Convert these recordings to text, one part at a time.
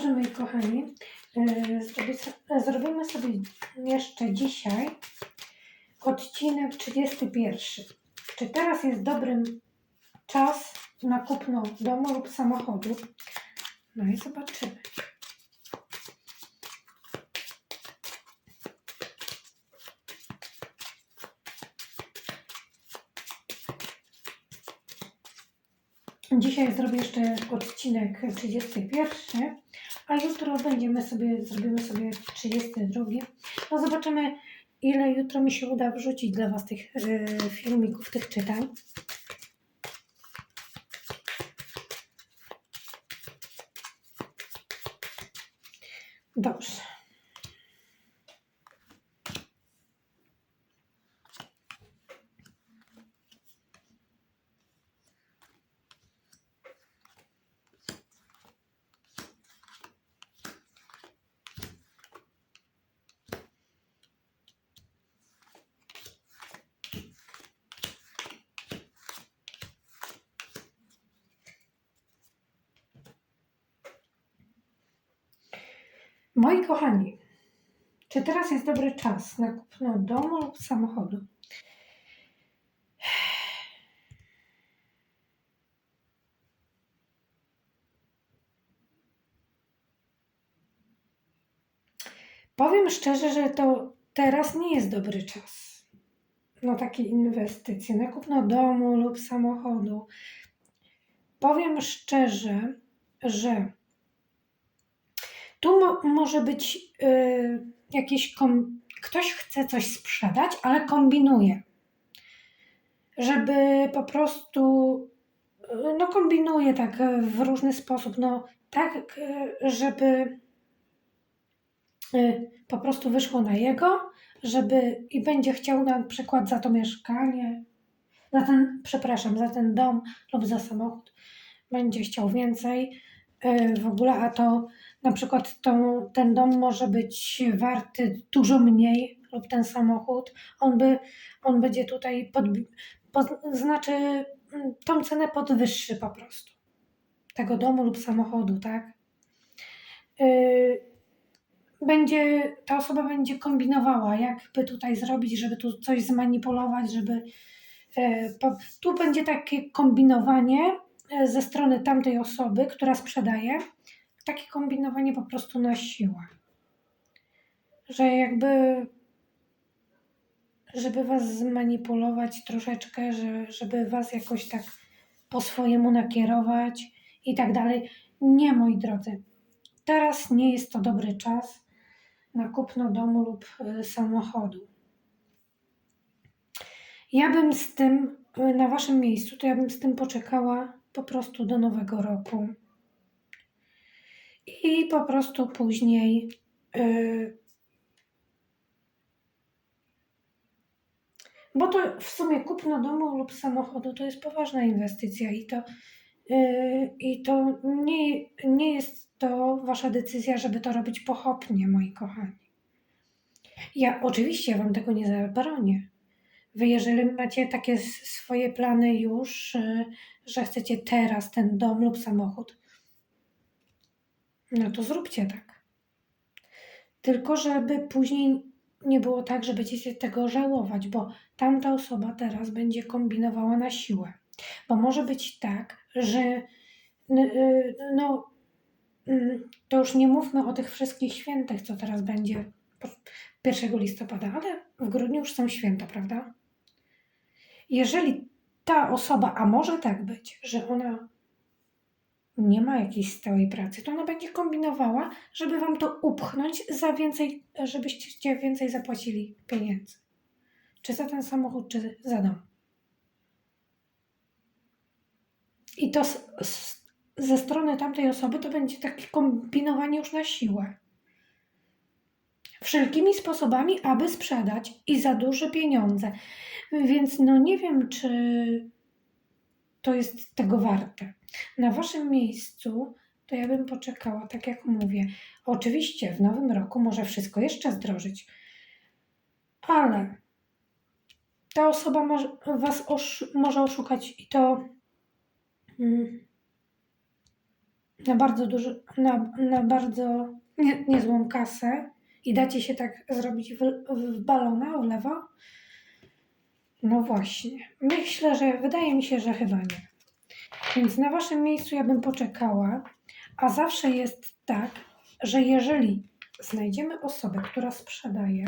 dobrze, moi kochani. E, Zrobimy sobie jeszcze dzisiaj odcinek 31. Czy teraz jest dobrym czas na kupno domu lub samochodu? No i zobaczymy. Dzisiaj zrobię jeszcze odcinek 31, a jutro będziemy sobie, zrobimy sobie 32. No zobaczymy, ile jutro mi się uda wrzucić dla Was tych e, filmików, tych czytań. Dobrze. Moi kochani, czy teraz jest dobry czas na kupno domu lub samochodu? Powiem szczerze, że to teraz nie jest dobry czas na takie inwestycje, na kupno domu lub samochodu. Powiem szczerze, że tu mo- może być y, jakieś. Kom- ktoś chce coś sprzedać, ale kombinuje. Żeby po prostu. y, No, kombinuje tak w różny sposób. No, tak, y, żeby y, po prostu wyszło na jego, żeby i będzie chciał na przykład za to mieszkanie, za ten, przepraszam, za ten dom lub za samochód, będzie chciał więcej w ogóle, a to na przykład ten dom może być warty dużo mniej lub ten samochód, on, by, on będzie tutaj, pod, pod, znaczy mm, tą cenę podwyższy po prostu tego domu lub samochodu, tak? Y, będzie, ta osoba będzie kombinowała, jakby tutaj zrobić, żeby tu coś zmanipulować, żeby po, tu będzie takie kombinowanie e, ze strony tamtej osoby, która sprzedaje, takie kombinowanie po prostu na siłę. Że jakby, żeby was zmanipulować troszeczkę, że, żeby was jakoś tak po swojemu nakierować i tak dalej. Nie, moi drodzy. Teraz nie jest to dobry czas na kupno domu lub y, samochodu. Ja bym z tym, y, na waszym miejscu, to ja bym z tym poczekała po prostu do nowego roku. I po prostu później y, bo to w sumie kupno domu lub samochodu to jest poważna inwestycja i to, y, i to nie, nie jest to wasza decyzja, żeby to robić pochopnie, moi kochani. Ja oczywiście wam tego nie zabronię. Wy, jeżeli macie takie swoje plany już, y, że chcecie teraz ten dom lub samochód, no to zróbcie tak. Tylko, żeby później nie było tak, że będziecie tego żałować, bo tamta osoba teraz będzie kombinowała na siłę. Bo może być tak, że y, no, mm, to już nie mówmy o tych wszystkich świętych, co teraz będzie po- 1 listopada, ale w grudniu już są święta, prawda? Jeżeli ta osoba, a może tak być, że ona nie ma jakiejś stałej pracy, to ona będzie kombinowała, żeby wam to upchnąć za więcej, żebyście więcej zapłacili pieniędzy. Czy za ten samochód, czy za dom. I to z, z, ze strony tamtej osoby to będzie takie kombinowanie już na siłę. Wszelkimi sposobami, aby sprzedać i za duże pieniądze. Więc no nie wiem, czy to jest tego warte. Na waszym miejscu to ja bym poczekała, tak jak mówię. Oczywiście w nowym roku może wszystko jeszcze zdrożyć, ale ta osoba może, was osz, może oszukać i to mm, na bardzo duży, na, na bardzo nie, niezłą kasę i dacie się tak zrobić w, w balona, w lewo? No właśnie. Myślę, że wydaje mi się, że chyba nie. Więc na waszym miejscu ja bym poczekała, a zawsze jest tak, że jeżeli znajdziemy osobę, która sprzedaje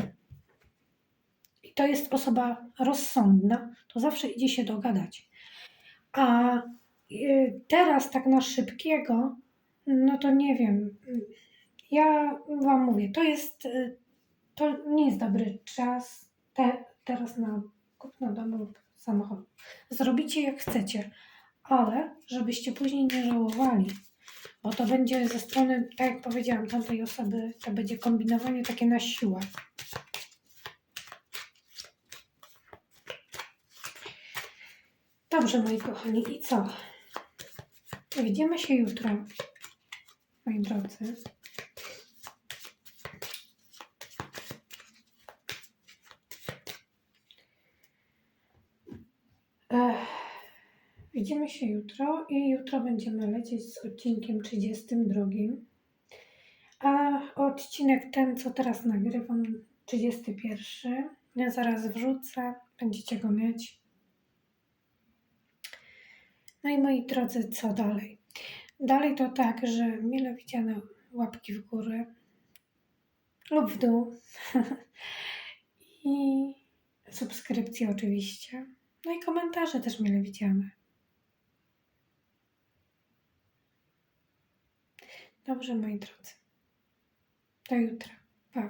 i to jest osoba rozsądna, to zawsze idzie się dogadać. A y, teraz tak na szybkiego, no to nie wiem. Ja wam mówię, to jest, y, to nie jest dobry czas te, teraz na kupno domu lub samochodu. Zrobicie jak chcecie, ale żebyście później nie żałowali, bo to będzie ze strony, tak jak powiedziałam, tamtej osoby, to będzie kombinowanie takie na siłę. Dobrze, moi kochani, i co? Widzimy się jutro, moi drodzy. Widzimy się jutro i jutro będziemy lecieć z odcinkiem 32. A odcinek ten, co teraz nagrywam, 31. Ja zaraz wrzucę, będziecie go mieć. No i moi drodzy, co dalej? Dalej to tak, że mile widziane łapki w górę lub w dół i subskrypcje oczywiście. No i komentarze też mile widziane. Dobrze, moi drodzy. Do jutra. Pa.